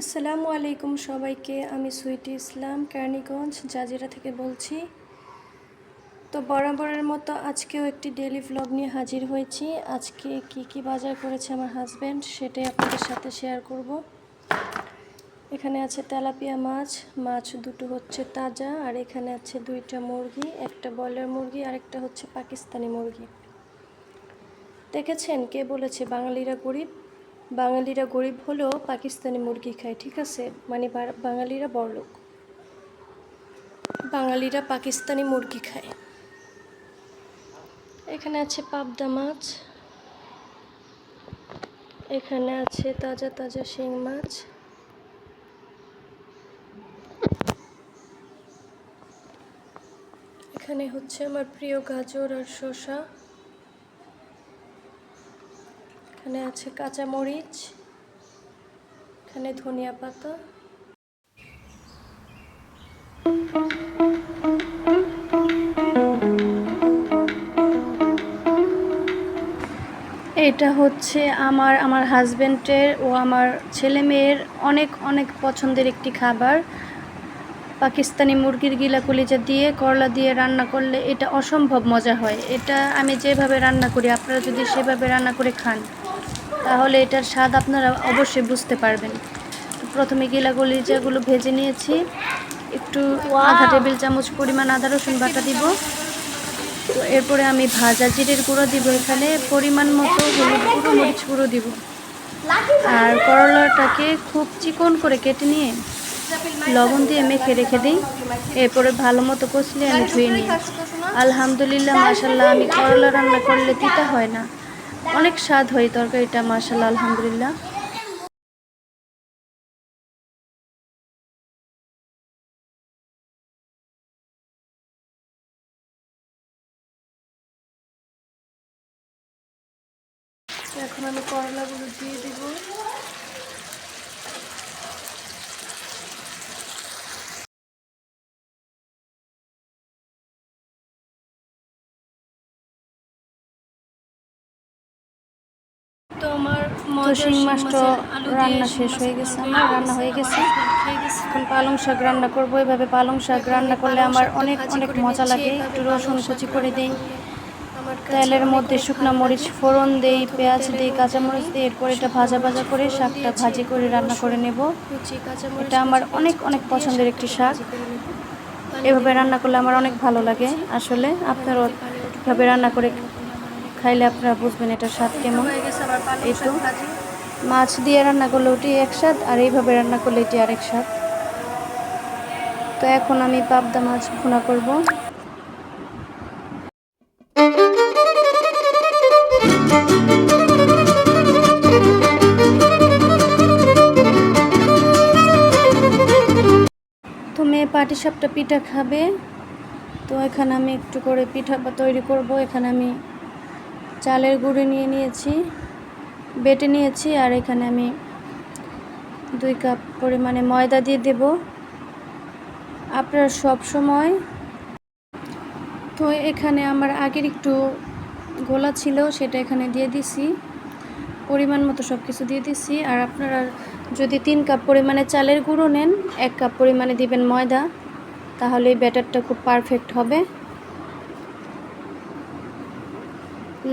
আসসালামু আলাইকুম সবাইকে, আমি সুইটি ইসলাম, কেরানীগঞ্জ, জাজিরা থেকে বলছি। তো বরাবরের মতো আজকেও একটি ডেলি ভ্লগ নিয়ে হাজির হয়েছি। আজকে কি কি বাজার করেছে আমার হাজব্যান্ড সেটাই আপনাদের সাথে শেয়ার করব। এখানে আছে তেলাপিয়া মাছ মাছ দুটো হচ্ছে তাজা, আর এখানে আছে দুইটা মুরগি, একটা ব্রয়লার মুরগি, আর একটা হচ্ছে পাকিস্তানি মুরগি। দেখেছেন? কে বলেছে? বাঙালিরা গরিব। বাঙালিরা গরিব হলেও পাকিস্তানি মুরগি খায়, ঠিক আছে? মানে বাঙালিরা বড়লোক বাঙালিরা পাকিস্তানি মুরগি খায়। এখানে আছে পাবদা মাছ। এখানে আছে তাজা তাজা শিং মাছ। এখানে হচ্ছে আমার প্রিয় গাজর আর শসা। এখানে আছে কাঁচা মরিচ এখানে ধনিয়া পাতা। এটা হচ্ছে আমার আমার হাজব্যান্ডের ও আমার ছেলে মেয়ের অনেক অনেক পছন্দের একটি খাবার। পাকিস্তানি মুরগির গিলা কলিজা দিয়ে, করলা দিয়ে রান্না করলে এটা অসম্ভব মজা হয়। এটা আমি যেভাবে রান্না করি, আপনারা যদি সেভাবে রান্না করে খান। তাহলে এটার স্বাদ আপনারা অবশ্যই বুঝতে পারবেন। প্রথমে গিলা কলিজাগুলো ভেজে নিয়েছি একটু আধা টেবিল চামচ পরিমাণ আদা রসুন বাটা দিব। তো এরপরে আমি ভাজা জিরের গুঁড়ো দিব এখানে পরিমাণ মতো হলুদ গুঁড়ো মরিচ গুঁড়ো দিব। আর করলাটাকে খুব চিকন করে কেটে নিয়ে লবণ দিয়ে মেখে রেখে দিই। এরপরে ভালো মতো কষলে আমি ধুয়ে নিই। আলহামদুলিল্লাহ মাসাল্লাহ আমি করলা রান্না করলে তিতা হয় না। অনেক স্বাদ হয় তরকারিটা মাসাল্লাহ আলহামদুলিল্লাহ। এখন আমি করলাগুলো দিয়ে দিব তো শিং মাছটা রান্না শেষ হয়ে গেছে আমার রান্না হয়ে গেছে। এখন পালং শাক রান্না করব এভাবে পালং শাক রান্না করলে আমার অনেক অনেক মজা লাগে একটু রসুন কুচি করে দিই তেলের মধ্যে শুকনো মরিচ ফোড়ন দেই পেঁয়াজ দিই কাঁচামরিচ দিই এরপর এটা ভাজা ভাজা করে শাকটা ভাজি করে রান্না করে নেব। এটা আমার অনেক অনেক পছন্দের একটি শাক। এভাবে রান্না করলে আমার অনেক ভালো লাগে আসলে। আপনারও এভাবে রান্না করে খাইলে আপনারা বুঝবেন এটার স্বাদ কেমন। এই মাছ দিয়ে রান্না করলে ওটি এক স্বাদ, আর এইভাবে রান্না করলে এটি আরেক স্বাদ। তো এখন আমি পাবদা মাছ ভুনা করব। তো মেয়ে পাটি সাপটা পিঠা খাবে। তো এখানে আমি একটু করে পিঠা তৈরি করব। এখানে আমি চালের গুঁড়ি নিয়ে নিয়েছি, বেটে নিয়েছি, আর এখানে আমি দুই কাপ পরিমাণে ময়দা দিয়ে দেব। আপনারা সব সময় তো এখানে আমার আগের একটু গোলা ছিল, সেটা এখানে দিয়ে দিছি। পরিমাণ মতো সব কিছু দিয়ে দিছি, আর আপনারা যদি তিন কাপ পরিমাণে চালের গুঁড়ো নেন, এক কাপ পরিমাণে দিবেন ময়দা, তাহলে ব্যাটারটা খুব পারফেক্ট হবে।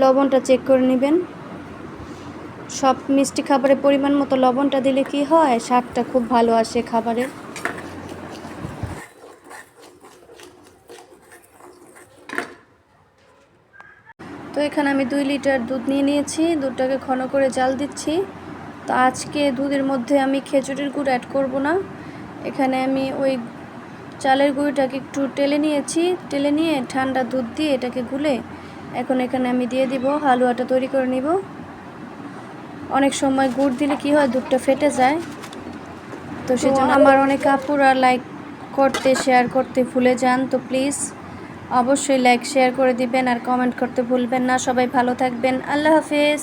লবণটা চেক করে নেবেন। সব মিষ্টি খাবারের পরিমাণ মতো লবণটা দিলে কি হয়? স্বাদটা খুব ভালো আসে খাবারের। তো এখানে আমি দুই লিটার দুধ নিয়ে নিয়েছি। দুধটাকে ঘন করে জাল দিচ্ছি। তো আজকে দুধের মধ্যে আমি খেজুরের গুড় অ্যাড করব না। এখানে আমি ওই চালের গুঁড়িটাকে একটু টেলে নিয়েছি। টেলে নিয়ে ঠান্ডা দুধ দিয়ে এটাকে গুলে এখন এখানে আমি দিয়ে দিব হালুয়াটা তৈরি করে নিব। অনেক সময় গুড় দিলে কি হয় দুধটা ফেটে যায়। তো সেজন্য আমার অনেক কাপড় আর লাইক করতে শেয়ার করতে ভুলে যান। তো প্লিজ অবশ্যই লাইক শেয়ার করে দিবেন আর কমেন্ট করতে ভুলবেন না। সবাই ভালো থাকবেন। আল্লাহ হাফেজ।